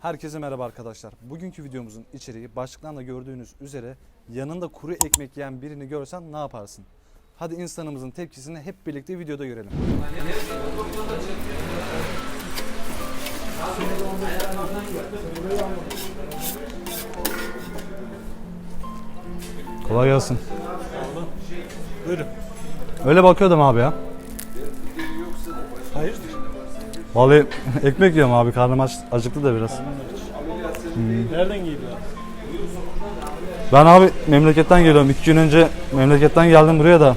Herkese merhaba arkadaşlar. Bugünkü videomuzun içeriği başlıktan da gördüğünüz üzere yanında kuru ekmek yiyen birini görsen ne yaparsın? Hadi insanımızın tepkisini hep birlikte videoda görelim. Kolay gelsin. Buyurun. Öyle bakıyordum abi ya. Vallahi ekmek yiyorum abi. Karnım aç, acıktı da biraz. Nereden geliyor? Ben abi memleketten geliyorum. İki gün önce memleketten geldim buraya da.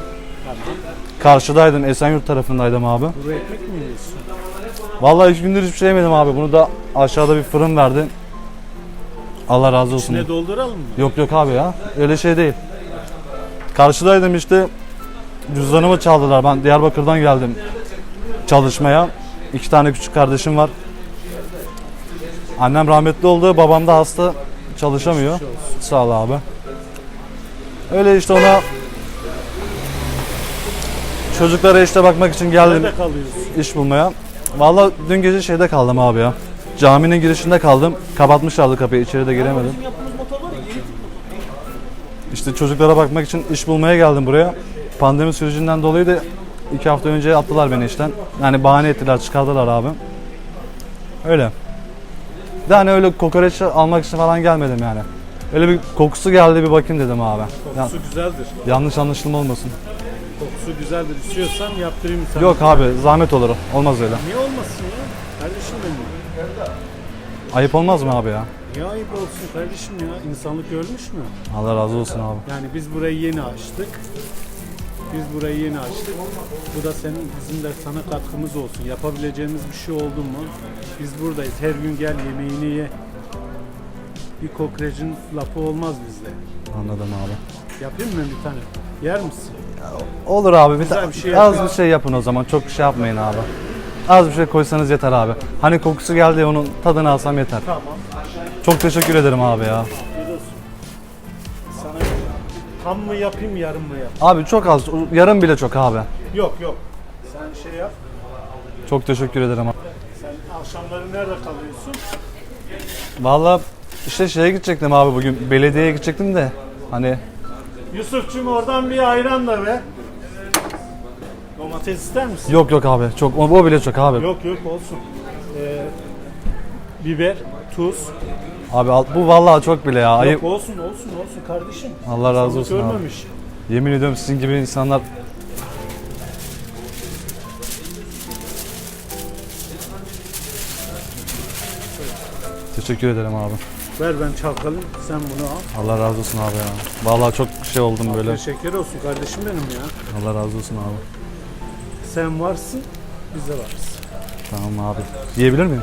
Karşıdaydım. Esenyurt tarafındaydım abi. Kuru ekmek mi yiyorsun? Vallahi iki gündür hiçbir şey yemedim abi. Bunu da aşağıda bir fırın verdi. Allah razı olsun. İçine dolduralım mı? Yok yok abi ya. Öyle şey değil. Karşıdaydım işte. Cüzdanımı çaldılar. Ben Diyarbakır'dan geldim çalışmaya. İki tane küçük kardeşim var. Annem rahmetli oldu. Babam da hasta. Çalışamıyor. Sağ ol abi. Öyle işte ona çocuklara işte bakmak için geldim Nerede kalıyorsun? iş bulmaya. Vallahi dün gece şeyde kaldım abi ya. Caminin girişinde kaldım. Kapatmışlardı kapıyı. içeri de giremedim. Bizim yaptığımız motor var ya. iyi. İşte çocuklara bakmak için iş bulmaya geldim buraya. Pandemi sürecinden dolayı da iki hafta önce attılar beni işten. Yani bahane ettiler, çıkardılar abi. Öyle. De hani öyle kokoreç almak için falan gelmedim yani. Öyle bir kokusu geldi bir bakayım dedim abi. Ya- Kokusu güzeldir. yanlış anlaşılma olmasın. Kokusu güzeldir. İstiyorsan yaptırayım sana. Yok abi zahmet olur. Olmaz öyle. Niye olmasın ya? Kardeşim benim. Ayıp olmaz mı abi ya? Niye ayıp olsun kardeşim ya? İnsanlık ölmüş mü? Allah razı olsun abi. Yani biz burayı yeni açtık. Biz burayı yeni açtık. Bu da senin bizim de sana katkımız olsun. Yapabileceğimiz bir şey oldu mu? Biz buradayız. Her gün gel yemeğini ye. Bir kokorecin lafı olmaz bizde. Anladım abi. Yapayım mı bir tane? Yer misin? Olur abi. Bir Güzel ta- bir şey az bir şey yapın o zaman. Çok bir şey yapmayın abi. Az bir şey koysanız yeter abi. Hani kokusu geldi onun tadını alsam yeter. Tamam. Çok teşekkür ederim abi ya. Tam mı yapayım yarım mı yap? Abi çok az. Yarım bile çok abi. Yok yok. Sen şey yap. Çok teşekkür ederim abi. Sen akşamları nerede kalıyorsun? Valla işte şeye gidecektim abi bugün. Belediyeye gidecektim de. Hani Yusuf'cum oradan bir ayran da ver. Domates ister misin? yok yok abi. Çok o, o bile çok abi. Yok yok olsun. Ee, biber, tuz. Abi al- bu vallahi çok bile ya. Ayıp. Yok olsun olsun olsun kardeşim. Allah razı olsun abi. Görmemiş. Yemin ediyorum sizin gibi insanlar Teşekkür ederim abi. Ver ben çalkalayayım sen bunu al. Allah razı olsun abi ya. Vallahi çok şey oldum böyle. Teşekkür olsun kardeşim benim ya. Allah razı olsun abi. Sen varsın biz de varız. Tamam abi. Yiyebilir miyim?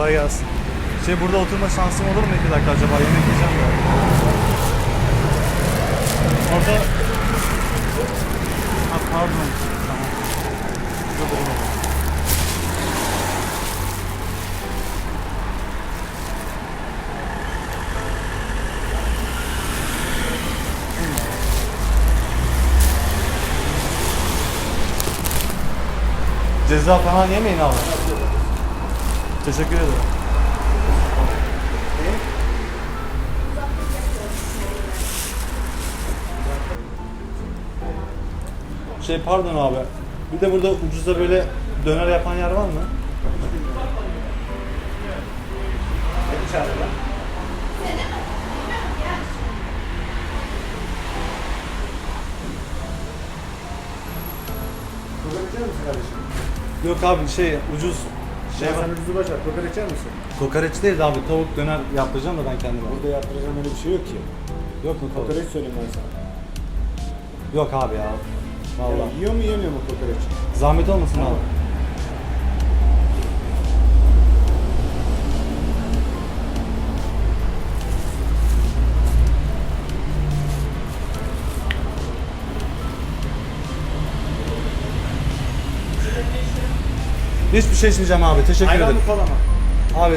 Kolay gelsin. Şey burada oturma şansım olur mu iki dakika acaba? Yemek yiyeceğim de. Orada... Ha, pardon. Tamam. Duralım. Ceza falan yemeyin abi. Teşekkür ederim. Şey pardon abi. Bir de burada ucuza böyle döner yapan yer var mı? Yok abi şey ucuz şey var. sen ucuzu başar. Kokoreç yer misin? Kokoreç değil de abi tavuk döner yaptıracağım da ben kendime. Burada yaptıracağım öyle bir şey yok ki. Yok mu kokoreç? Kokoreç söyleyeyim ben sana. Yok abi ya. Vallahi. Yani yiyor mu yemiyor mu kokoreç? Zahmet olmasın abi. Hiçbir şey içmeyeceğim abi. Teşekkür Ayran ederim. mı kola mı? Abi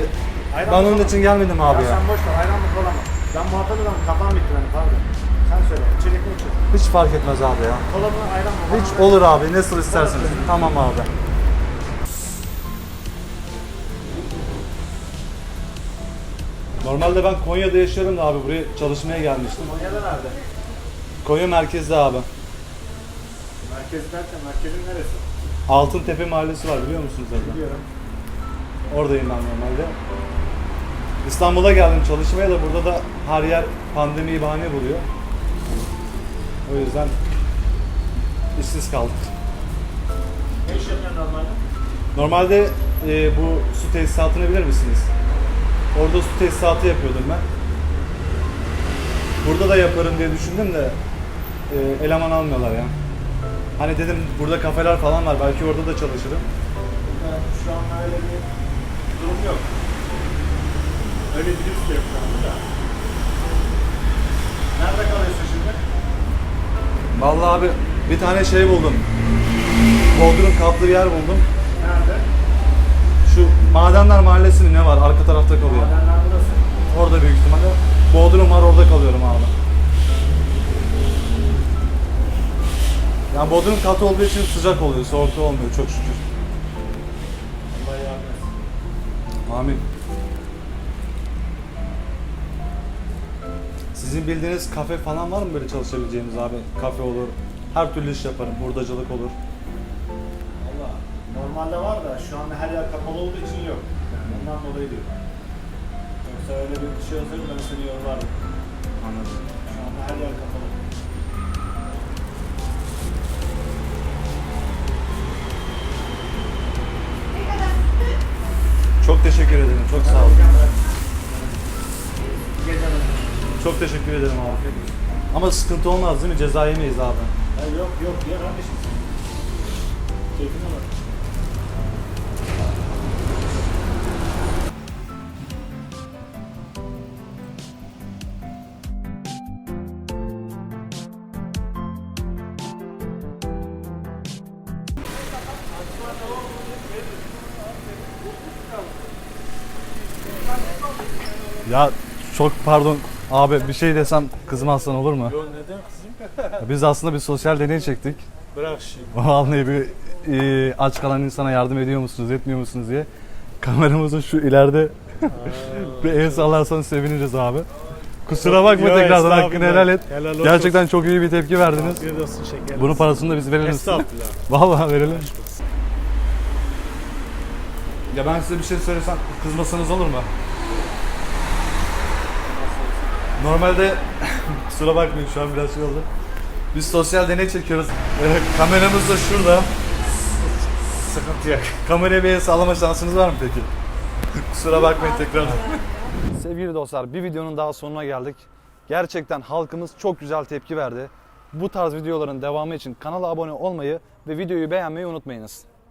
Ayran Ben mı, onun kola için mı? gelmedim abi ya. Sen boş ver ayran mı kola mı? Ben muhatap adamım kafam bitti benim pardon. Sen söyle içecek mi içecek? Hiç fark etmez abi ya. Kola mı ayran mı? Hiç olur abi nasıl isterseniz. Tamam abi. Normalde ben Konya'da yaşıyorum da abi buraya çalışmaya gelmiştim. Konya'da nerede? Konya merkezde abi. Merkez derken merkezin neresi? Altıntepe mahallesi var biliyor musunuz zaten? Biliyorum. Oradayım ben normalde. İstanbul'a geldim çalışmaya da burada da her yer pandemiyi bahane buluyor. O yüzden işsiz kaldık. Ne iş yapıyorsun normalde? Normalde e, bu su tesisatını bilir misiniz? Orada su tesisatı yapıyordum ben. Burada da yaparım diye düşündüm de e, eleman almıyorlar ya. Hani dedim burada kafeler falan var belki orada da çalışırım. Burada şu an öyle bir durum yok. Öyle bir de yok şu anda da. Nerede kalıyorsun şimdi? Vallahi abi bir tane şey buldum. Bodrum kaplı bir yer buldum. Nerede? Şu Madenler Mahallesi mi ne var? Arka tarafta kalıyor. Madenler burası. Orada büyük ihtimalle. Bodrum var orada kalıyorum abi. Bodrum katı olduğu için sıcak oluyor, soğuk olmuyor çok şükür. Allah yardım etsin. Amin. Sizin bildiğiniz kafe falan var mı böyle çalışabileceğimiz abi? Kafe olur, her türlü iş yaparım, hurdacılık olur. Valla normalde var da şu anda her yer kapalı olduğu için yok. Yani ondan dolayı diyorum. Yoksa öyle bir şey olsaydı ben seni yollardım. Anladım. Şu anda her yer kapalı. Teşekkür ederim, çok sağ olun. Çok teşekkür ederim abi. Ama sıkıntı olmaz değil mi? Ceza yemeyiz abi. Ha, yok yok ya kardeşim. Keyfine bak. Ya çok pardon abi bir şey desem kızmazsan olur mu? Yok neden kızım? Biz aslında bir sosyal deney çektik. Bırak şimdi. Vallahi bir e, aç kalan insana yardım ediyor musunuz, etmiyor musunuz diye. Kameramızın şu ileride bir el sallarsanız seviniriz abi. Kusura bakma Yo, tekrardan hakkını estağfurullah. helal et. Helal olsun. Gerçekten çok iyi bir tepki verdiniz. Olsun şeker. Bunun parasını da biz verelim size. Estağfurullah. Vallahi verelim. Ya ben size bir şey söylesem kızmasanız olur mu? Normalde kusura bakmayın şu an biraz şey oldu. Biz sosyal deney çekiyoruz. Kameramız da şurada. Sıkıntı yok. Kameraya bir sağlama şansınız var mı peki? kusura bakmayın tekrar. Sevgili dostlar bir videonun daha sonuna geldik. Gerçekten halkımız çok güzel tepki verdi. Bu tarz videoların devamı için kanala abone olmayı ve videoyu beğenmeyi unutmayınız.